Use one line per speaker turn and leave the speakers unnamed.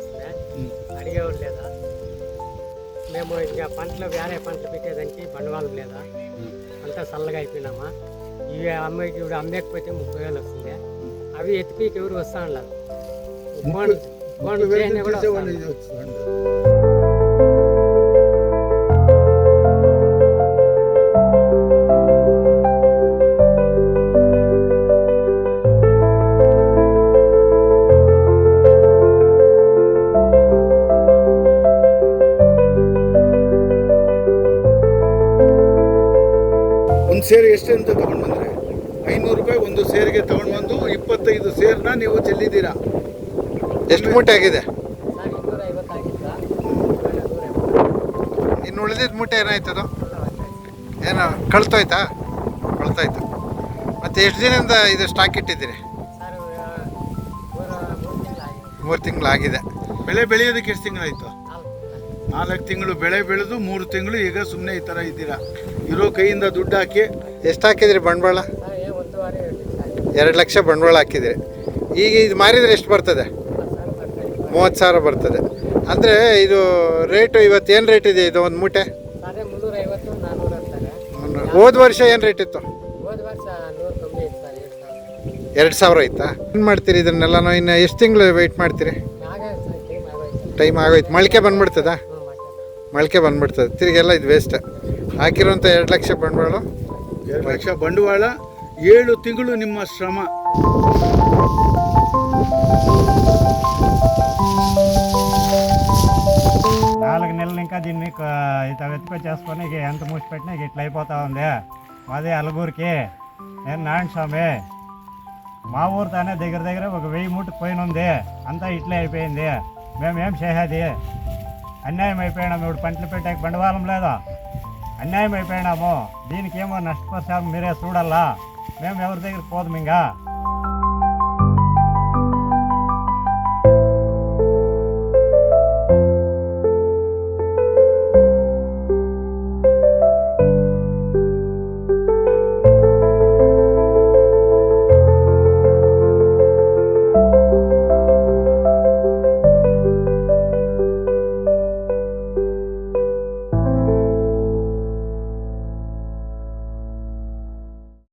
కావాల్సిందే అడిగేవారు లేదా? మేము ఇంకా పంటలు వేరే పంటలు పెట్టేదానికి బండవాళ్ళం లేదా? అంతా చల్లగా అయిపోయినామా? ఇవి అమ్మాయికి ఇవి అమ్మకపోతే ముప్పై వేలు వస్తుంది. అవి ఎత్తిపీకి ఎవరు వస్తా ఉండలేదు కూడా
ಒಂದು ಸೇರು ಎಷ್ಟು ಅಂತ ತೊಗೊಂಡು ಬಂದರೆ ಐನೂರು ರೂಪಾಯಿ ಒಂದು ಸೇರಿಗೆ ತೊಗೊಂಡು ಬಂದು ಇಪ್ಪತ್ತೈದು ಸೇರನ್ನ ನೀವು ಚೆಲ್ಲಿದ್ದೀರಾ.
ಎಷ್ಟು ಮೂಟೆ ಆಗಿದೆ. ಇನ್ನು ಉಳಿದಿದ್ದ ಮೂಟೆ ಏನಾಯ್ತದು ಏನು ಕಳ್ತೋಯ್ತಾ? ಕಳ್ತಾಯ್ತು. ಮತ್ತೆ ಎಷ್ಟು ದಿನದಿಂದ ಇದು ಸ್ಟಾಕ್ ಇಟ್ಟಿದ್ದೀರಿ?
ಮೂರು ತಿಂಗಳಾಗಿದೆ.
ಬೆಳೆ ಬೆಳೆಯೋದಕ್ಕೆ ಎಷ್ಟು ತಿಂಗಳಾಯ್ತು?
ನಾಲ್ಕು
ತಿಂಗಳು ಬೆಳೆ ಬೆಳೆದು ಮೂರು ತಿಂಗಳು ಈಗ ಸುಮ್ಮನೆ ಈ ಥರ ಇದ್ದೀರಾ? ಇರೋ ಕೈಯಿಂದ ದುಡ್ಡು ಹಾಕಿ.
ಎಷ್ಟು ಹಾಕಿದ್ರಿ ಬಂಡವಾಳ?
ಎರಡು ಲಕ್ಷ
ಬಂಡವಾಳ ಹಾಕಿದ್ರಿ. ಈಗ ಇದು ಮಾರಿದರೆ ಎಷ್ಟು ಬರ್ತದೆ? ಮೂವತ್ತು ಸಾವಿರ ಬರ್ತದೆ. ಅಂದರೆ ಇದು ರೇಟು ಇವತ್ತು ಏನು ರೇಟ್ ಇದೆ ಇದು ಒಂದು ಮೂಟೆ? ಹೋದ ವರ್ಷ ಏನು ರೇಟ್ ಇತ್ತು?
ಹೋದ ವರ್ಷ ನೂರ ಕಮ್ಮಿ ಇತ್ತು ಸರ್ ಎರಡು ಸಾವಿರ
ಆಯ್ತಾ? ಏನು ಮಾಡ್ತೀರಿ ಇದನ್ನೆಲ್ಲನೂ ಇನ್ನು ಎಷ್ಟು ತಿಂಗಳು ವೆಯ್ಟ್ ಮಾಡ್ತೀರಿ?
ಟೈಮ್ ಆಗೋಯ್ತು.
ಮಳಿಕೆ ಬಂದ್ಬಿಡ್ತದಾ? ಮೊಳಕೆ ಬಂದ್ಬಿಡ್ತದೆ ತಿರುಗೆಲ್ಲ ಇದು ವೇಸ್ಟ್ ಹಾಕಿರೋಂಥ ಎರಡು ಲಕ್ಷ ಬಂಡವಾಳ
ಎರಡು ಲಕ್ಷ ಬಂಡವಾಳ ಏಳು ತಿಂಗಳು ನಿಮ್ಮ ಶ್ರಮ
నాలుగు నెలలు ఇంకా దీన్ని క- ఇత వెతికొచ్చేసుకొని ఇక ఎంత మూసిపెట్టినా ఇక ఇట్లా అయిపోతా ఉంది మాది అలుగురికి నేను నారాయణ స్వామి మా ఊరితోనే దగ్గర దగ్గర ఒక వెయ్యి మూటకు పోయిన ఉంది అంతా ఇట్లే అయిపోయింది మేము ఏం చేసేది అన్యాయం అయిపోయినాము ఇప్పుడు పంటలు పెట్టాక బండవాళం లేదా అన్యాయం అయిపోయినాము దీనికి ఏమో నష్టపరిచాము మీరే చూడాలా మేము ఎవరి దగ్గరికి పోదాం ఇంకా